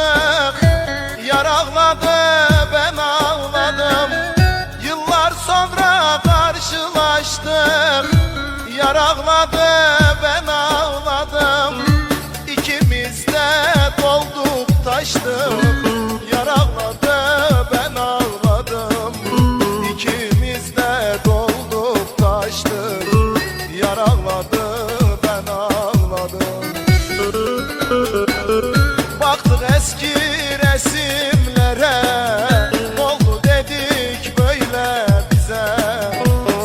aşık Yar ağladı ben ağladım. Yıllar sonra karşılaştık Yar ağladı ben ağladım. İkimiz de dolduk taştık Yar ağladı ben ağladım. İkimiz de dolduk taştık Yar ağladı ben ağladım. Baktık eski resimlere. Oldu dedik böyle bize.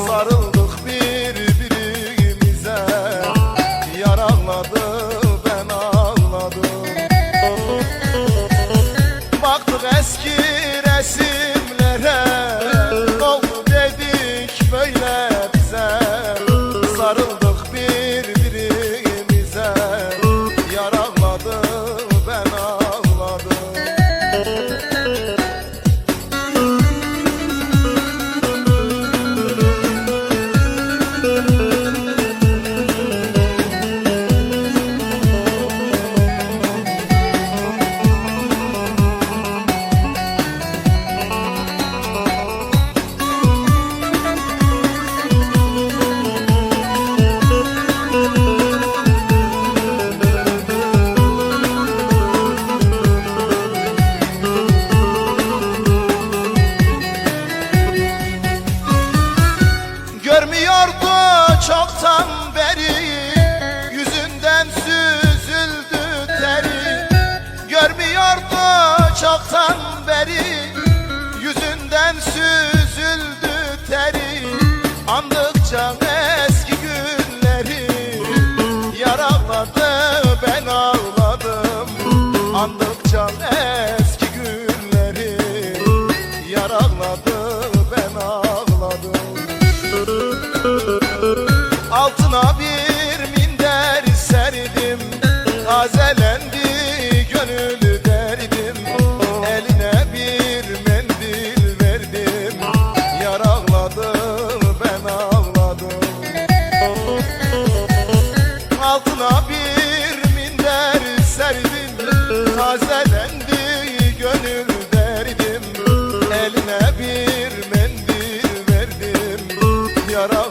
Sarıldık birbirimize. Yar ağladı ben ağladım. Baktık eski teri Andıkça eski günleri Yar ağladı ben ağladım. Andıkça eski günleri Yar Sözlendi gönül derdim. Eline bir mendil verdim. Yara